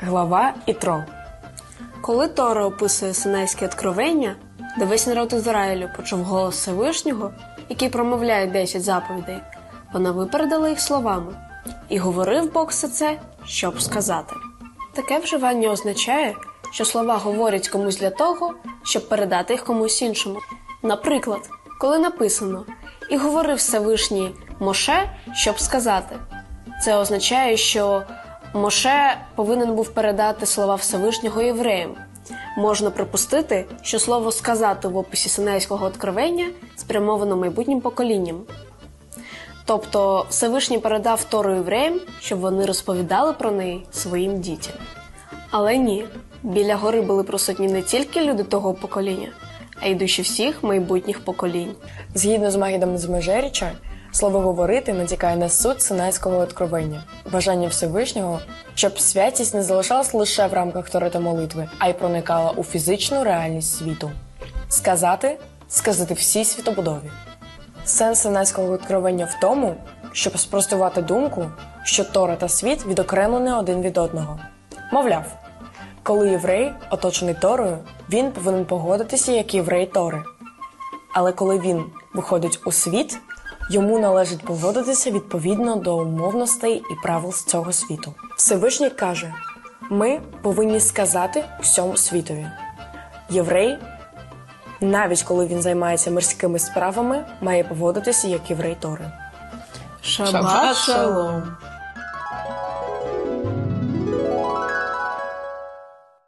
глава Ітро. Коли Тора описує Синайське откровення, де весь народ Ізраїлю почув голос Всевишнього, який промовляє 10 заповідей, вона випередила їх словами. І говорив Бог все це, щоб сказати. Таке вживання означає, що слова говорять комусь для того, щоб передати їх комусь іншому. Наприклад, коли написано І говорив Всевишній Моше, щоб сказати. Це означає, що Моше повинен був передати слова Всевишнього євреям. Можна припустити, що слово сказати в описі Синайського откровення спрямовано майбутнім поколінням. Тобто Всевишній передав Тору євреям, щоб вони розповідали про неї своїм дітям. Але ні, біля гори були присутні не тільки люди того покоління, а й душі всіх майбутніх поколінь. Згідно з Магідом з Межеріча, слово говорити натякає на суть Синайського откровення, бажання Всевишнього, щоб святість не залишалась лише в рамках Тори та молитви, а й проникала у фізичну реальність світу. Сказати сказати всій світобудові. Сенс Синайського откровення в тому, щоб спростувати думку, що Тора та світ відокремлені один від одного. Мовляв, коли єврей оточений Торою, він повинен погодитися як єврей Тори. Але коли він виходить у світ, йому належить поводитися відповідно до умовностей і правил з цього світу. Всевишній каже: ми повинні сказати всьому світові. Єврей, навіть коли він займається мирськими справами, має поводитися як єврей Тори. Шабат шалом!